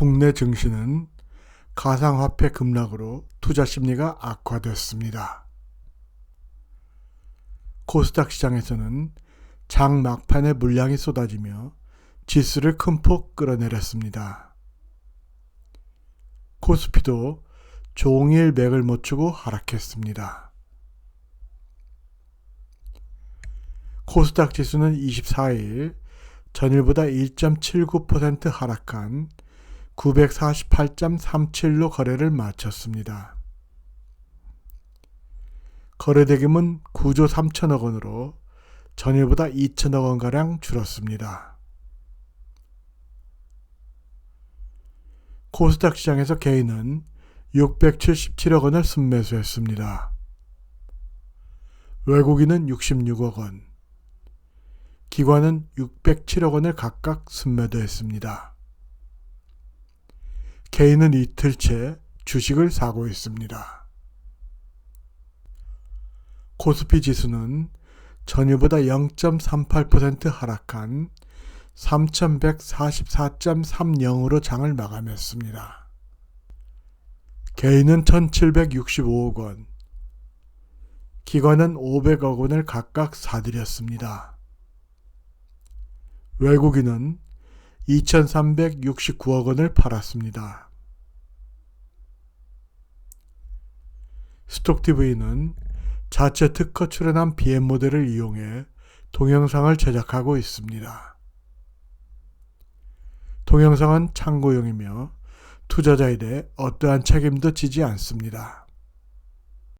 국내 증시는 가상화폐 급락으로 투자 심리가 악화됐습니다. 코스닥 시장에서는 장 막판에 물량이 쏟아지며 지수를 큰 폭 끌어내렸습니다. 코스피도 종일 맥을 못 추고 하락했습니다. 코스닥 지수는 24일 전일보다 1.79% 하락한 948.37로 거래를 마쳤습니다. 거래대금은 9조 3천억 원으로 전일보다 2천억 원가량 줄었습니다. 코스닥 시장에서 개인은 677억 원을 순매수했습니다. 외국인은 66억 원, 기관은 607억 원을 각각 순매도했습니다. 개인은 이틀째 주식을 사고 있습니다. 코스피 지수는 전일보다 0.38% 하락한 3144.30으로 장을 마감했습니다. 개인은 1765억 원, 기관은 500억 원을 각각 사들였습니다. 외국인은 2369억 원을 팔았습니다. 스톡TV는 자체 특허 출연한 BM 모델을 이용해 동영상을 제작하고 있습니다. 동영상은 참고용이며 투자자에 대해 어떠한 책임도 지지 않습니다.